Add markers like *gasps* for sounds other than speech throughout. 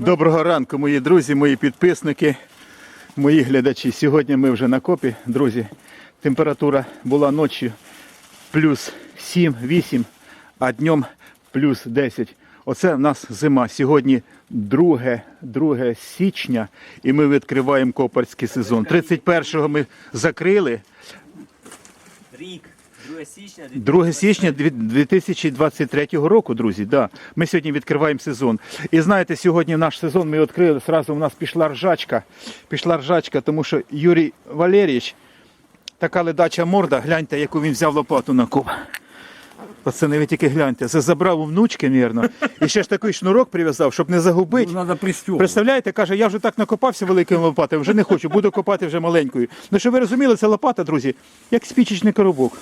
Доброго ранку, мої друзі, мої підписники, мої глядачі. Сьогодні ми вже на копі, друзі. Температура була ночі плюс 7-8, а днем плюс 10. Оце в нас зима. Сьогодні 2, 2 січня і ми відкриваємо копарський сезон. 31-го ми закрили, Рік, 2 січня 2 січня 2023 року, друзі. Да. Ми сьогодні відкриваємо сезон. І знаєте, сьогодні наш сезон ми відкрили. Зразу у нас пішла ржачка. Пішла ржачка, тому що Юрій Валерійович, така ледача морда, гляньте, яку він взяв лопату на коп. Пацани, ви тільки гляньте. Це забрав у внучки, мірно. І ще ж такий шнурок прив'язав, щоб не загубити. Надо. Представляєте, каже, я вже так накопався великою лопатою, вже не хочу, буду копати вже маленькою. Ну, щоб ви розуміли, це лопата, друзі, як спічечний коробок.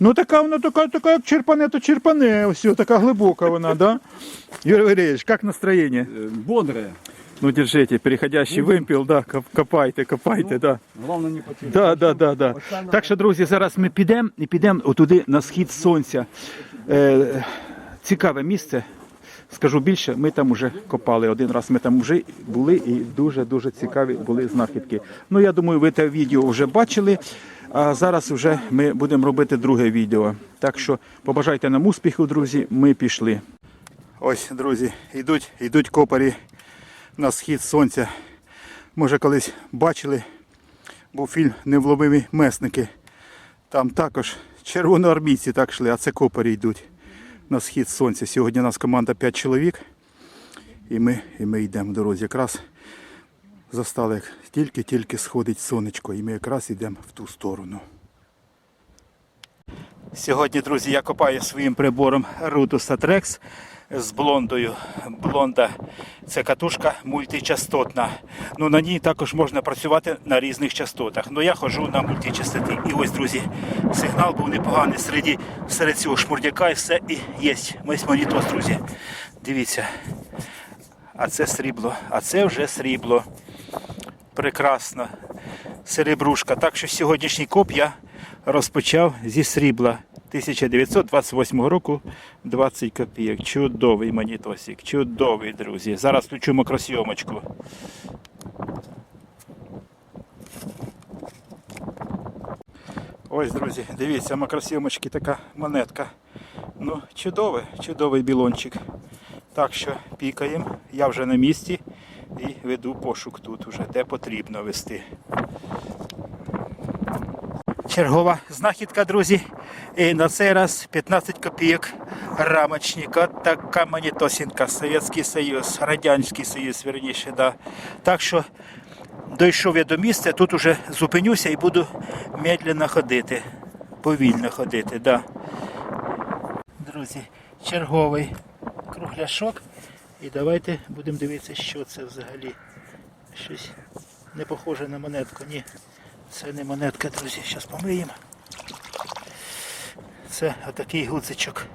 Ну така вона така, така, як черпане, то черпане, ось така глибока вона, да? Юрій Валерійович, як настроєння? Э, Бодрая. Ну, держите, переходящий вимпіл, да, коп- копайте, копайте, да. Главное не потерять. Да, да, да, да. Так що, друзі, зараз ми підемо і підемо отуди на схід сонця. Е, цікаве місце. Скажу більше, ми там вже копали один раз. Ми там вже були і дуже-дуже цікаві були знахідки. Ну, я думаю, ви те відео вже бачили. А зараз вже ми будемо робити друге відео. Так що побажайте нам успіху, друзі. Ми пішли. Ось, друзі, йдуть, йдуть копарі на схід сонця. Може, колись бачили був фільм Невловимі месники. Там також червоноармійці так йшли, а це копарі йдуть на схід сонця. Сьогодні у нас команда 5 чоловік. І ми, і ми йдемо в дорозі. Якраз застали, як тільки-тільки сходить сонечко, і ми якраз йдемо в ту сторону. Сьогодні, друзі, я копаю своїм прибором Rutus Atrex з блондою. Блонда це катушка мультичастотна. Ну, на ній також можна працювати на різних частотах. Ну я ходжу на мультичастоті. І ось, друзі, сигнал був непоганий серед, серед цього шмурдяка і все і є. Ось монітос, друзі. Дивіться. А це срібло, а це вже срібло. Прекрасно. Серебрушка. Так що сьогоднішній коп я розпочав зі срібла 1928 року 20 копійок. Чудовий монітосик, чудовий, друзі. Зараз включу макросйомочку. Ось, друзі, дивіться, макросйомочки така монетка. Ну, чудовий, чудовий білончик. Так що пікаємо. Я вже на місці і веду пошук тут уже, де потрібно вести. Чергова знахідка, друзі. І на цей раз 15 копійок рамочника. Така монітосінка. Совєтський Союз, Радянський Союз, верніше, да. Так що дійшов я до місця, тут уже зупинюся і буду медленно ходити. Повільно ходити, да. Друзі, черговий кругляшок. І давайте будемо дивитися, що це взагалі. Щось не похоже на монетку. Ні. Це не монетка, друзі. Зараз помиємо. Це отакий гудзичок.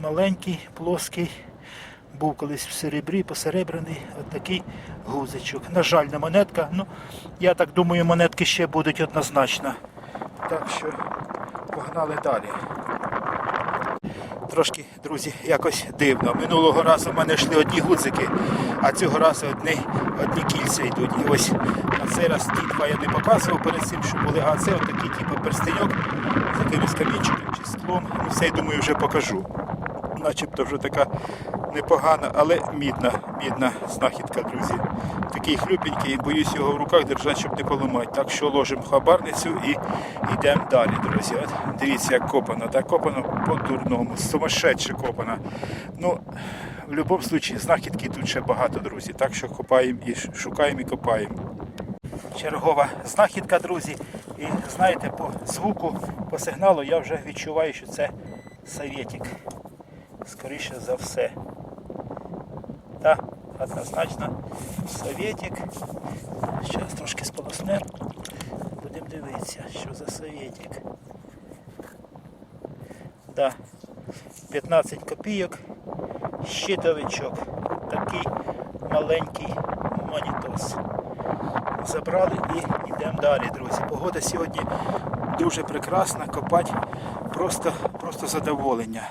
Маленький, плоский. Був колись в серебрі, посеребрений, отакий гузичок. На жаль, не монетка. Ну, я так думаю, монетки ще будуть однозначно. Так що погнали далі. Трошки, друзі, якось дивно. Минулого разу в мене йшли одні гудзики, а цього разу одні, одні кільця йдуть. І ось на цей раз ті два я не показував перед цим, що були, а це отакий типу перстеньок з якимось камінчиком чи склом. Ну, все я думаю, вже покажу. Начебто вже така непогана, але мідна, мідна знахідка, друзі. Такий хлюпенький, боюсь його в руках держати, щоб не поламати. Так що ложимо хабарницю і йдемо далі, друзі. От дивіться, як копано. Так копано по-дурному, сумасшедше копано. Ну, в будь-якому випадку знахідки тут ще багато, друзі. Так що копаємо і шукаємо і копаємо. Чергова знахідка, друзі. І знаєте, по звуку, по сигналу я вже відчуваю, що це совєтик. Скоріше за все. Так, однозначно совєтик. Зараз трошки сполоснемо. Будемо дивитися, що за совєтик. Да. 15 копійок. Щитовичок. Такий маленький монітос. Забрали і йдемо далі, друзі. Погода сьогодні дуже прекрасна, копати просто, просто задоволення.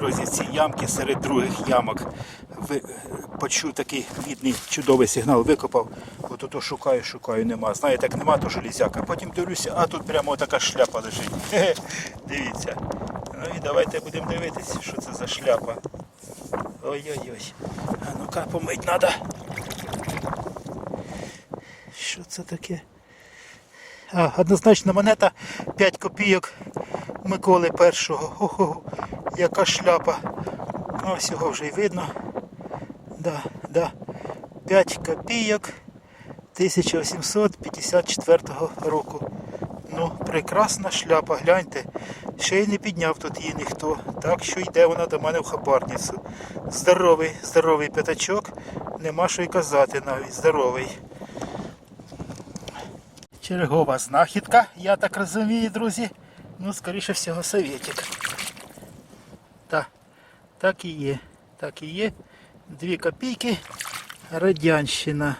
Друзі, ці ямки серед других ямок. Ви, почув такий бідний чудовий сигнал, викопав. От ото шукаю, шукаю, нема. Знаєте, як нема, то железяка. Потім дивлюся, а тут прямо така шляпа лежить. Хе-хе, *laughs* Дивіться. Ну і давайте будемо дивитись, що це за шляпа. Ой-ой-ой. А ну-ка, помить треба. Що це таке? А, однозначно монета 5 копійок Миколи першого. Ого, яка шляпа. Ось його вже й видно. Да, да. 5 копійок 1854 року. Ну, прекрасна шляпа, гляньте. Ще й не підняв тут її ніхто. Так що йде вона до мене в хабарницю. Здоровий, здоровий п'ятачок. Нема що й казати навіть. Здоровий. Чергова знахідка, я так розумію, друзі. Ну, скоріше всього, совєтик. Так, так і є. Так і є. Дві копійки. Радянщина.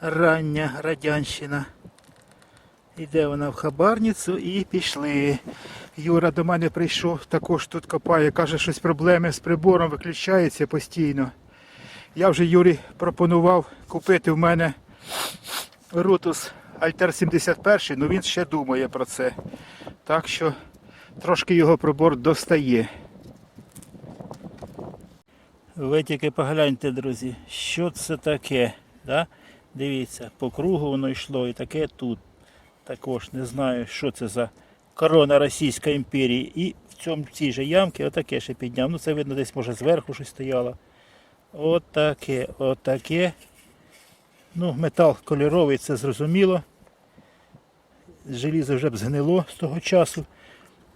Рання радянщина. Іде вона в хабарницю і пішли. Юра до мене прийшов, також тут копає, каже, щось проблеми з прибором виключається постійно. Я вже Юрі пропонував купити в мене Рутус Альтер 71, ну він ще думає про це. Так що трошки його пробор достає. Ви тільки погляньте, друзі, що це таке. Да? Дивіться, по кругу воно йшло і таке тут. Також не знаю, що це за корона Російської імперії. І в цьому цій же ямці отаке ще підняв. Ну це видно десь може зверху щось стояло. Отаке, отаке. Ну, метал кольоровий, це зрозуміло. Желізо вже б згнило з того часу.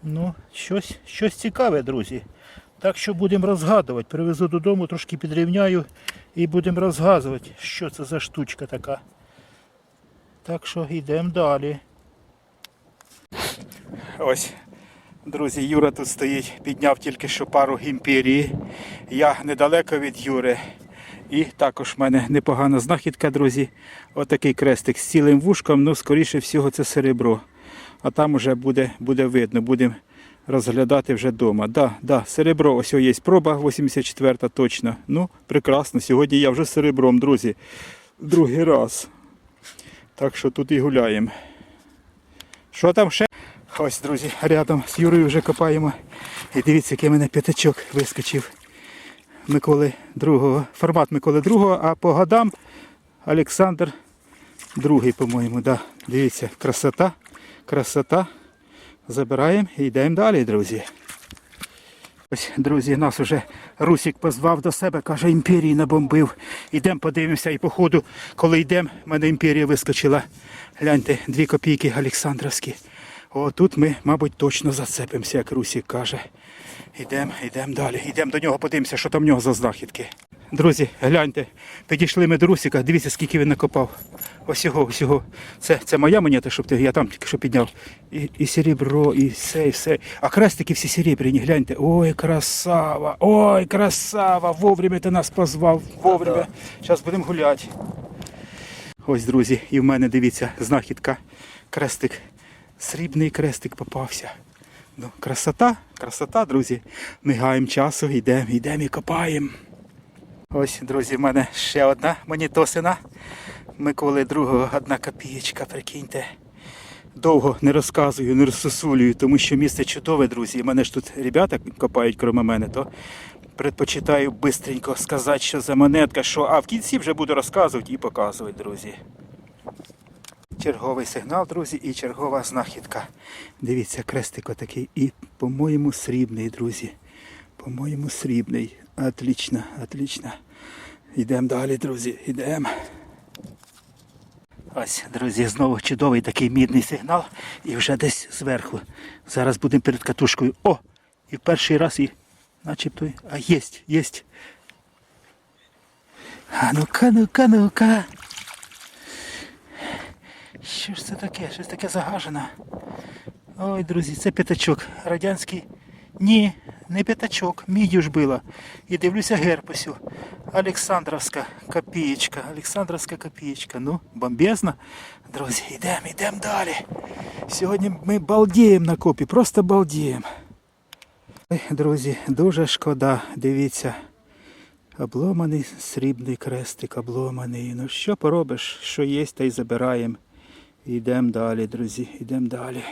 Ну, щось, щось цікаве, друзі. Так що будемо розгадувати. Привезу додому, трошки підрівняю і будемо розгадувати, що це за штучка така. Так що йдемо далі. Ось, друзі, Юра тут стоїть, підняв тільки що пару імперії. Я недалеко від Юри. І також в мене непогана знахідка, друзі. Отакий крестик з цілим вушком, ну, скоріше всього, це серебро. А там вже буде, буде видно, будемо розглядати вже вдома. Да, да, серебро, ось є проба 84-та точно. Ну, прекрасно. Сьогодні я вже серебром, друзі. Другий раз. Так що тут і гуляємо. Що там ще? Ось, друзі, рядом з Юрою вже копаємо. І дивіться, який мене п'ятачок вискочив. Миколи II, формат Миколи II, а по годам Олександр II, по-моєму. Да. Дивіться, красота, красота. Забираємо і йдемо далі, друзі. Ось, друзі, нас уже Русік позвав до себе, каже, імперії набомбив. Йдемо подивимося. І по ходу, коли йдемо, в мене імперія вискочила. Гляньте, дві копійки Олександровські. О, тут ми, мабуть, точно зацепимося, як Русік каже. Йдемо, йдемо далі. Йдемо до нього, подивимося, що там в нього за знахідки. Друзі, гляньте, підійшли ми до Русіка, дивіться, скільки він накопав. Ось його, ось його. Це, це моя монета, щоб ти, я там тільки що підняв. І, і серебро, і все, і все. А крестики всі серебряні, гляньте. Ой, красава, ой, красава. Вовремя ти нас позвав, вовремя. Зараз будемо гуляти. Ось, друзі, і в мене дивіться, знахідка, крестик. Срібний крестик попався. Ну, красота, красота, друзі. Не гаємо часу, йдемо, йдемо і копаємо. Ось, друзі, в мене ще одна монітосина. Миколи другого одна копієчка, прикиньте. Довго не розказую, не розсусулюю, тому що місце чудове, друзі. У мене ж тут ребята копають, крім мене, то предпочитаю бистренько сказати, що за монетка, що, а в кінці вже буду розказувати і показувати, друзі. Черговий сигнал, друзі, і чергова знахідка. Дивіться, крестик отакий. І, по-моєму, срібний, друзі. По-моєму, срібний. Отлично, отлично. Йдемо далі, друзі, йдемо. Ось, друзі, знову чудовий такий мідний сигнал. І вже десь зверху. Зараз будемо перед катушкою. О! І в перший раз і Начебто. А єсть, єсть. А ну-ка, ну-ка, ну-ка. Що ж це таке? Щось таке загажено. Ой, друзі, це п'ятачок. Радянський. Ні, не п'ятачок, мідю ж била. І дивлюся герпесю. Олександровська копієчка. Олександровська копієчка. Ну, бомбезно. Друзі, йдемо, йдемо далі. Сьогодні ми балдіємо на копі, просто балдіємо. Друзі, дуже шкода, дивіться. Обломаний срібний крестик, обломаний. Ну що поробиш, що є, та й забираємо. Йдемо далі, друзі, йдемо далі.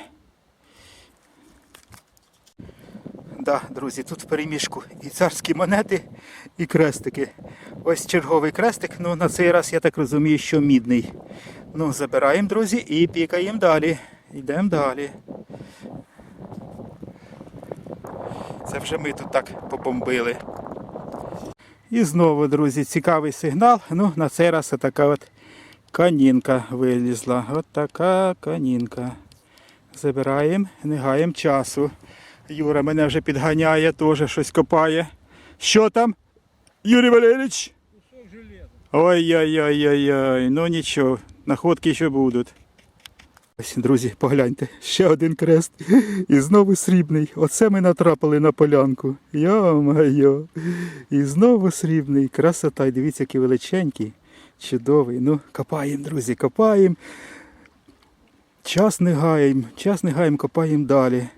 Да, друзі, тут в переміжку і царські монети, і крестики. Ось черговий крестик, ну на цей раз я так розумію, що мідний. Ну, забираємо, друзі, і пікаємо далі. Йдемо далі. Це вже ми тут так побомбили. І знову, друзі, цікавий сигнал. Ну, на цей раз така от канінка вилізла. От така канінка. Забираємо, не гаємо часу. Юра мене вже підганяє, теж щось копає. Що там? Юрій Валерійович? Ой-ой-ой-ой-ой, ну нічого, находки ще будуть. Ось, друзі, погляньте, ще один крест. І знову срібний. Оце ми натрапили на полянку. Йо-моє. І знову срібний. Красота. Дивіться, який величенький, чудовий. Ну, копаємо, друзі, копаємо. Час не гаємо, час не гаємо, копаємо далі.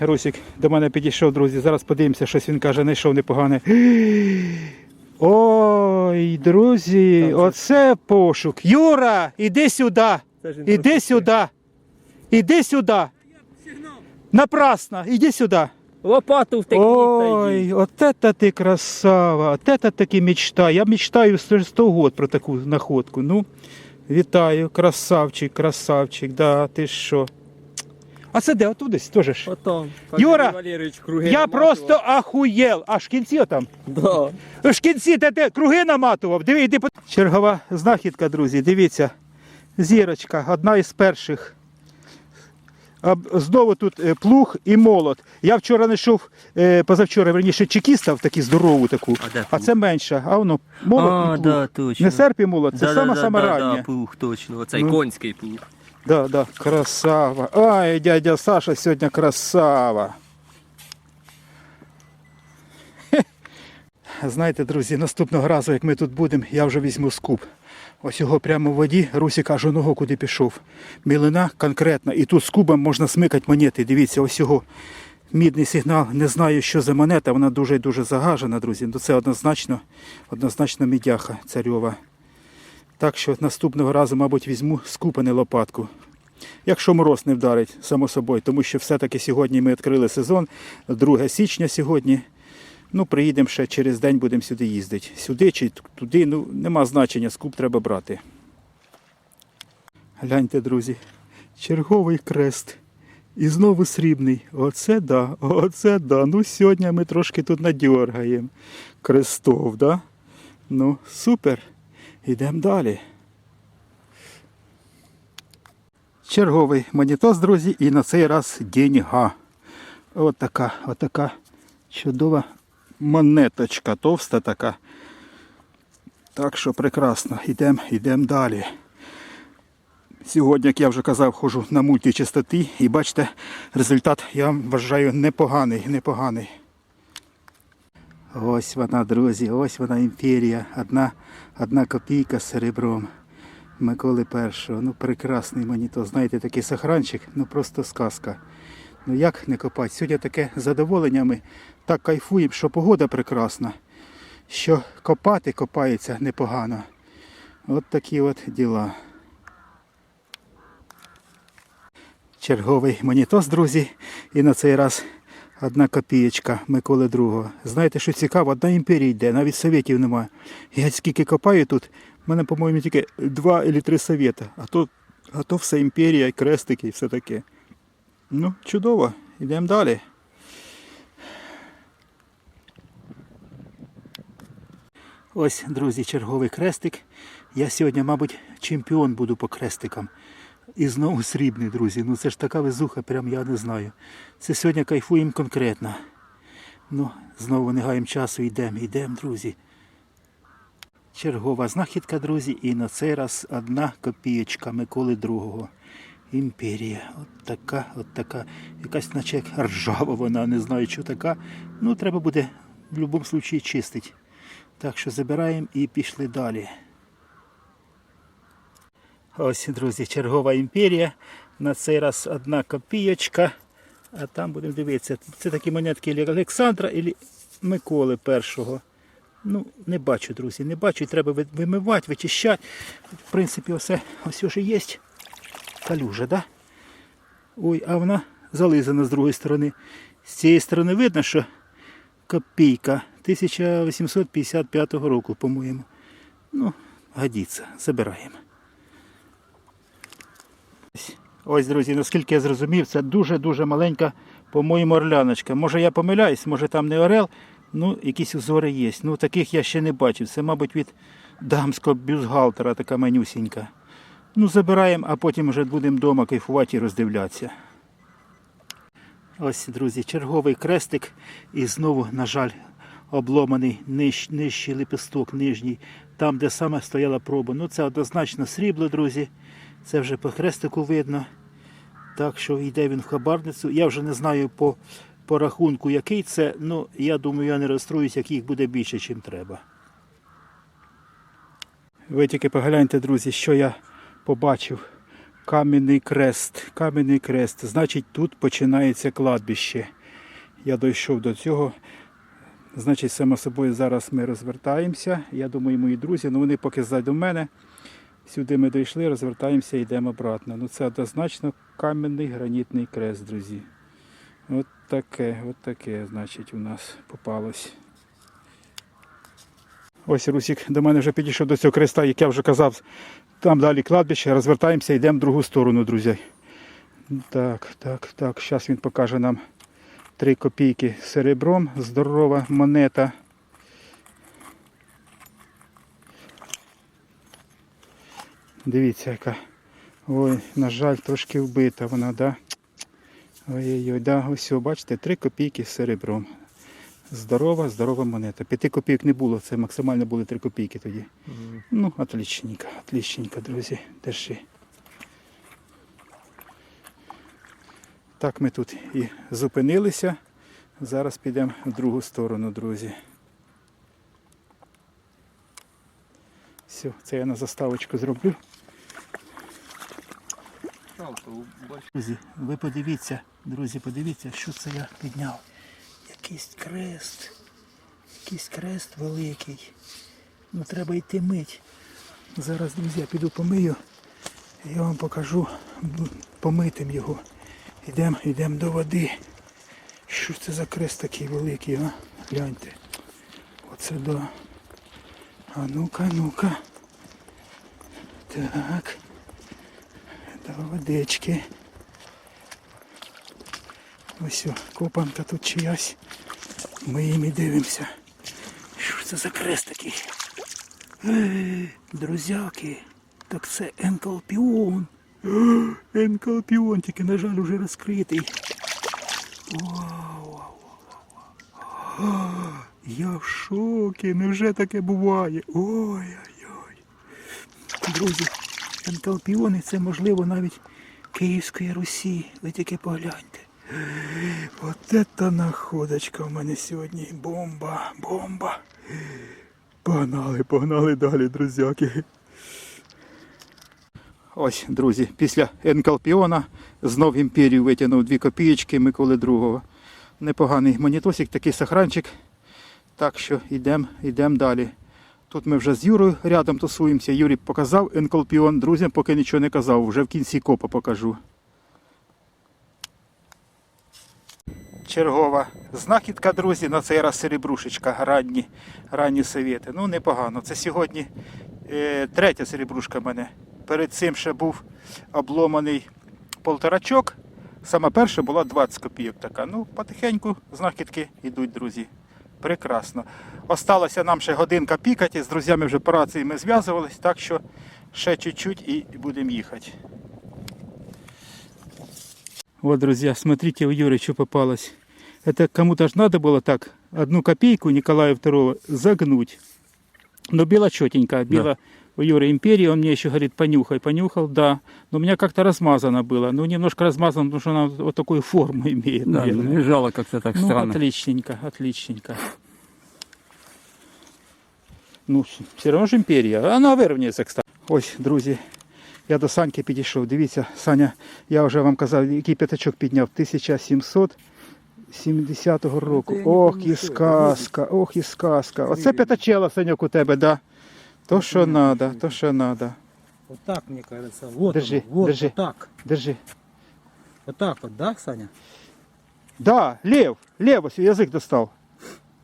Русик до мене підійшов, друзі. Зараз подивимося, щось він каже, знайшов непогане. *gasps* Ой, друзі, оце пошук. Юра, іди сюди. Іди сюди. Іди сюди. Напрасно, іди сюди. Лопату втекніть Ой, от это ти красава, от это таки мечта. Я мечтаю з 100 год про таку находку. Ну, вітаю, красавчик, красавчик, да, ти що. А це де? Отут десь теж ж. Потом. Юра, Валерійович, круги Я наматував. просто ахуєл. Аж в кінці отам. Да. Ж в кінці ти, круги наматував. Диви, по... Чергова знахідка, друзі. Дивіться. Зірочка, одна із перших. Знову тут е, плуг і молот. Я вчора знайшов, е, позавчора, верніше, чекіста, таку здорову таку. А А це менша. А воно молот А, і плуг. да, точно. Не серп і молот, це Да, саме да, да, рання. Да, плуг, точно. Оцей Ну. конський плуг. Да, да, красава. Ай, дядя Саша сьогодні красава. Знаєте, друзі, наступного разу, як ми тут будемо, я вже візьму скуп. Ось його прямо в воді, Русік аж ногу куди пішов. Мілина конкретна. І тут з кубом можна смикати монети. Дивіться, ось його мідний сигнал. Не знаю, що за монета, вона дуже-дуже загажена, друзі. Ну це однозначно, однозначно мідяха царьова. Так що наступного разу, мабуть, візьму скуп, а не лопатку. Якщо мороз не вдарить, само собою, тому що все-таки сьогодні ми відкрили сезон, 2 січня сьогодні. Ну, приїдемо ще через день, будемо сюди їздити. Сюди чи туди, ну, нема значення, скуп треба брати. Гляньте, друзі, черговий крест. І знову срібний. Оце да, оце да. Ну, сьогодні ми трошки тут надьоргаємо. Крестов, да? Ну, супер. Йдемо далі. Черговий монітос, друзі, і на цей раз деньга. От така, от така чудова монеточка, товста така. Так що прекрасно. Йдемо, йдемо далі. Сьогодні, як я вже казав, ходжу на мультичастоті і бачите, результат я вважаю непоганий, непоганий. Ось вона, друзі, ось вона імперія. Одна, одна копійка з серебром. Миколи першого. Ну, прекрасний монітор. Знаєте, такий сохранчик, ну просто сказка. Ну як не копати? Сьогодні таке задоволення ми так кайфуємо, що погода прекрасна. Що копати копається непогано. От такі от діла. Черговий монітос, друзі. І на цей раз одна копієчка Миколи II. Знаєте, що цікаво, одна імперія йде, навіть совєтів немає. Я скільки копаю тут, в мене, по-моєму, тільки два або три совєта, а то, а то все імперія, і крестики і все таке. Ну, чудово, йдемо далі. Ось, друзі, черговий крестик. Я сьогодні, мабуть, чемпіон буду по крестикам. І знову срібний, друзі. Ну це ж така везуха, прям я не знаю. Це сьогодні кайфуємо конкретно. Ну, знову не гаємо часу, йдемо, йдемо, друзі. Чергова знахідка, друзі, і на цей раз одна копієчка Миколи II. Імперія. От така, от така. Якась наче ржава вона, не знаю, що така. Ну, треба буде в будь-якому випадку чистити. Так що забираємо і пішли далі. Ось, друзі, чергова імперія. На цей раз одна копійочка. А там будемо дивитися. Це такі монетки Олександра і Миколи першого. Ну, не бачу, друзі, не бачу. Треба вимивати, вичищати. В принципі, все, ось уже є. Калюжа, да? Ой, а вона зализана з другої сторони. З цієї сторони видно, що копійка 1855 року, по-моєму. Ну, годиться, забираємо. Ось, друзі, наскільки я зрозумів, це дуже-дуже маленька, по-моєму, орляночка. Може я помиляюсь, може там не орел, ну якісь узори є. Ну таких я ще не бачив. Це, мабуть, від дамського бюстгальтера така манюсінька. Ну, забираємо, а потім вже будемо вдома кайфувати і роздивлятися. Ось, друзі, черговий крестик. І знову, на жаль, обломаний ниж, нижчий лепесток, нижній, там, де саме стояла проба. Ну, це однозначно срібло, друзі. Це вже по хрестику видно. Так що йде він в хабарницю. Я вже не знаю по, по рахунку, який це. Ну, я думаю, я не розстроюсь, як їх буде більше, ніж треба. Ви тільки погляньте, друзі, що я побачив. Кам'яний крест. Кам'яний крест. Значить, тут починається кладбище. Я дійшов до цього. Значить, само собою зараз ми розвертаємося. Я думаю, мої друзі, ну вони поки ззаду мене. Сюди ми дійшли, розвертаємося і йдемо обратно. Ну це однозначно кам'яний гранітний крест, друзі. От таке, от таке, значить, у нас попалось. Ось Русік до мене вже підійшов до цього креста, як я вже казав, там далі кладбище, розвертаємося, йдемо в другу сторону, друзі. Так, так, так. Зараз він покаже нам 3 копійки серебром, здорова монета. Дивіться, яка. Ой, на жаль, трошки вбита вона, да? Ой-ой-ой, да, ось, бачите, 3 копійки з серебром. Здорова, здорова монета. 5 копійок не було, це максимально були 3 копійки тоді. Ну, отличненько, отличненько, друзі. Держи. Так ми тут і зупинилися. Зараз підемо в другу сторону, друзі. Все, це я на заставочку зроблю. Друзі, ви подивіться, друзі, подивіться, що це я підняв. Якийсь крест. Якийсь крест великий. Ну треба йти мить. Зараз, друзі, я піду помию. Я вам покажу помитим його. Йдемо йдем до води. Що це за крест такий великий, а? Гляньте. Оце да. А ну-ка, ну-ка. Так. До водички. Ось о, копанка тут чиясь. Ми їм і дивимося. Що це за крест такий? Е, Друзяки, так це енкалпіон. Е, *gasps* Енкалпіон, на жаль, уже розкритий. Я в шокі, невже таке буває? Ой-ой-ой. Друзі, енкалпіони це можливо навіть Київської Русі. Ви тільки погляньте. От це находочка в мене сьогодні. Бомба, бомба. Погнали, погнали далі, друзяки. Ось, друзі, після Енкалпіона знов імперію витягнув дві копієчки Миколи II. Непоганий монітосик, такий сохранчик. Так що йдемо йдем далі. Тут ми вже з Юрою рядом тусуємося. Юрій показав Енкалпіон. Друзям поки нічого не казав, вже в кінці копа покажу. Чергова знахідка, друзі, на цей раз серебрушечка, ранні, ранні совєти. Ну, непогано. Це сьогодні е, третя серебрушка в мене. Перед цим ще був обломаний полторачок. Сама перша була 20 копійок така. Ну, потихеньку знахідки йдуть, друзі. Прекрасно. Осталося нам ще годинка пікати. З друзями вже по рації ми зв'язувались, так що ще чуть-чуть і будемо їхати. Вот, друзья, смотрите, у Юры что попалось. Это кому-то ж надо было так, одну копейку Николая II загнуть. Но бело четенько, бело у Юры империи, он мне еще говорит, понюхай, понюхал, да. Но у меня как-то размазано было. Ну, немножко размазано, потому что она вот такую форму *laughs* имеет. Да, наверное. лежало как-то так Ну, странно. отличненько, отличненько. Ну, все одно ж імперія. Вона вирівнюється, кстати. Ось, друзі, я до Саньки підійшов. Дивіться, Саня, я вже вам казав, який п'ятачок підняв. 1770 року. Ох, і сказка, ох, і сказка. Оце п'ятачела, Саньок, у тебе, да? То, що надо, то, що надо. Вот так, мне кажется. Вот Держи, оно, вот, держи. вот так. Держи. Вот так вот, да, Саня? Да, лев, лев, ось язик достав.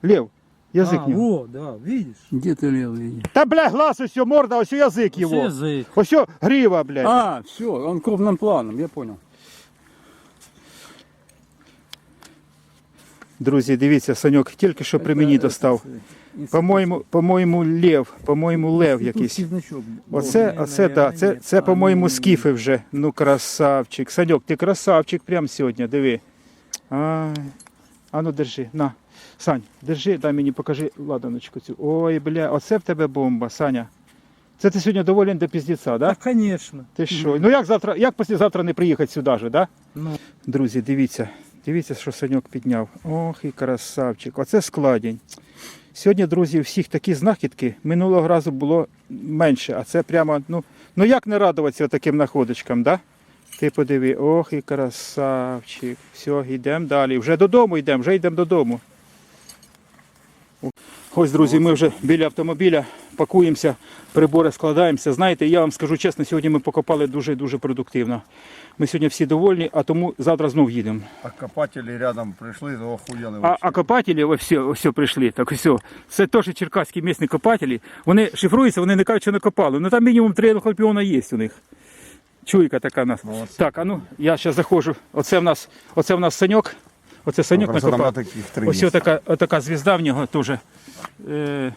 Лев, язик а, в нього. вот, да, видишь? Где ты левый? Та, бля, глаз ось, морда, ось язик Всё його. язык. Ось о, грива, блядь. А, все, он крупным планом, я понял. Друзі, дивіться, Саньок тільки що при мені достав. По-моєму, по-моєму, лев, по-моєму, лев якийсь. Оце, оце, да, це, це, по-моєму, скіфи вже. Ну, красавчик. Саньок, ти красавчик прям сьогодні, диви. Ай. А ну держи, на. Сань, держи, дай мені покажи ладаночку цю. Ой, бля, оце в тебе бомба, Саня. Це ти сьогодні доволен до піздеця, да? Да, конечно. Ти що? Ну як завтра, як післязавтра не приїхати сюди же, да? Ну, Друзі, дивіться, дивіться, що Саньок підняв. Ох і красавчик. Оце складень. Сьогодні, друзі, всіх такі знахідки. Минулого разу було менше, а це прямо, ну, ну як не радуватися таким находочкам, да? Ти подиви, ох і красавчик. Все, йдемо далі. Вже додому йдемо, вже йдемо додому. Ось, друзі, ми вже біля автомобіля пакуємося, прибори складаємося. Знаєте, я вам скажу чесно, сьогодні ми покопали дуже-дуже продуктивно. Ми сьогодні всі довольні, а тому завтра знов їдемо. А копатели рядом пришли, то охуели А, а копателі ось все, ось все прийшли. Так ось. Це теж черкаські місні копателі. Вони шифруються, вони не кажуть, що не копали. Ну там мінімум три енхолпіона є у них. Чуйка така у нас. Молодці. Так, а ну я зараз заходжу. Оце в нас, оце в нас саньок. Оце там накопав. Ось така, така звізда в нього теж. Е,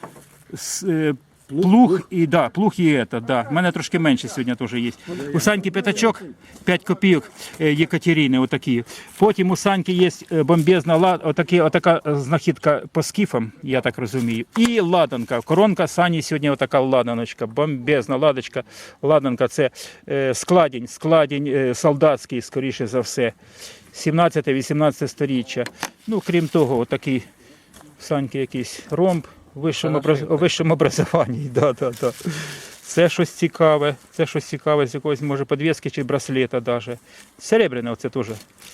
с- е, плуг і да, плуг і ета, да. У мене трошки менше сьогодні теж є. У Саньки п'ятачок, 5 копійок е, Єкатерини, отакі. Потім у Саньки є е, бомбезна лад, отакі, отака знахідка по скіфам, я так розумію. І ладанка. Коронка Сані сьогодні отака ладаночка, бомбезна ладочка. Ладанка це е, складінь, складінь е, солдатський, скоріше за все. 17-18 сторіччя. Ну, крім того, отакий Саньки якийсь ромб у вищому, вищому образуванні. *laughs* Да, да, да. Це щось цікаве, це щось цікаве з якоїсь, може, подвіски чи браслета навіть. Серебряне оце теж.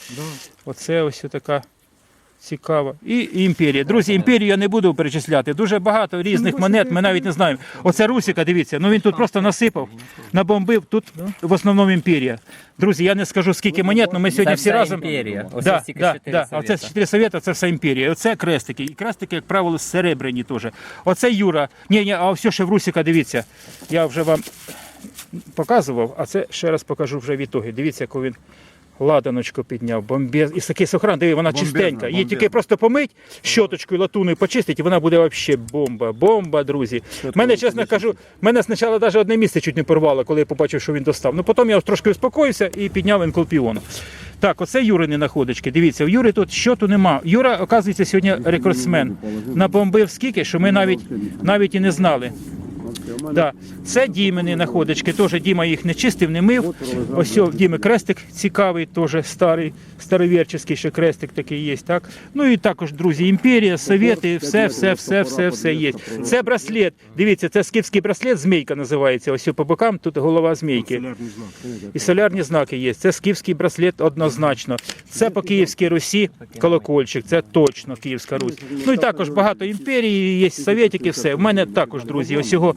да. Оце ось така цікава. І, імперія. Друзі, імперію я не буду перечисляти. Дуже багато різних монет, ми навіть не знаємо. Оце Русіка, дивіться, ну він тут просто насипав, набомбив. Тут в основному імперія. Друзі, я не скажу скільки монет, але ми сьогодні всі разом. імперія. Ось Да, да, чотири да. А совєта. це чотири совєта, це вся імперія. Оце крестики. І крестики, як правило, серебряні теж. Оце Юра. Ні, ні, а все ще в Русіка, дивіться. Я вже вам показував, а це ще раз покажу вже в ітогі. Дивіться, яку він ладаночку підняв, бомбез. І такий сохран, диви, вона Бомбезна, чистенька. Її бомбезна. тільки просто помить, щоточкою латуною почистить, і вона буде взагалі бомба. Бомба, друзі. Мене, чесно кажу, мене спочатку навіть одне місце чуть не порвало, коли я побачив, що він достав. Ну потім я трошки успокоївся і підняв енколпіон. Так, оце Юрини находочки. Дивіться, у Юри тут щоту нема. Юра, оказується, сьогодні рекордсмен. Набомбив скільки, що ми навіть, навіть і не знали. Да. Це Дімини находочки, теж Діма їх не чистив, не мив. Ось в Діми крестик цікавий, теж старий, старовірчий ще крестик такий є. Так? Ну і також, друзі, імперія, совєти, все, все, все, все, все є. Це браслет. Дивіться, це скіфський браслет, змійка називається. Ось по бокам тут голова змійки. І солярні знаки є. Це скіфський браслет однозначно. Це по Київській Русі колокольчик, це точно Київська Русь. Ну і також багато імперії, є совєтики, все. У мене також, друзі, ось його,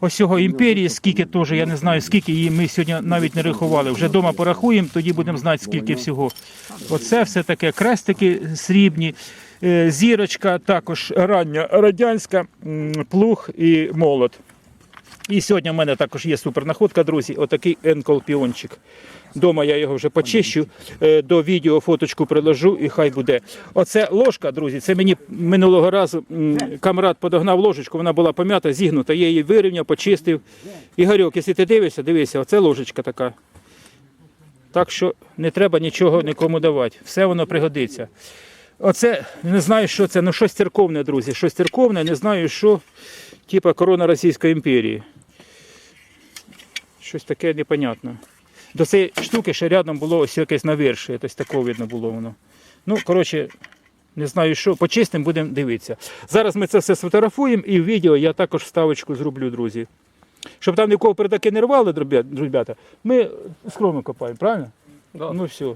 ось його імперії, скільки теж, я не знаю, скільки її ми сьогодні навіть не рахували. Вже вдома порахуємо, тоді будемо знати, скільки всього. Оце все таке крестики срібні. е, Зірочка також рання радянська, плуг і молот. І сьогодні в мене також є супернаходка, друзі, отакий енколпіончик. Дома я його вже почищу, е, до відео фоточку приложу і хай буде. Оце ложка, друзі, це мені минулого разу камрад подогнав ложечку, вона була пом'ята, зігнута, я її вирівняв, почистив. Ігорьок, якщо ти дивишся, дивися, оце ложечка така. Так що не треба нічого нікому давати. Все воно пригодиться. Оце не знаю, що це, ну щось церковне, друзі. Щось церковне, не знаю, що, типа корона Російської імперії. Щось таке непонятне. До цієї штуки ще рядом було ось якесь навірше, ось такого видно було воно. Ну, коротше, не знаю що, почистимо, будемо дивитися. Зараз ми це все сфотографуємо і в відео я також вставочку зроблю, друзі. Щоб там нікого передаки не рвали, ребята, ми скромно копаємо, правильно? Да. Ну все.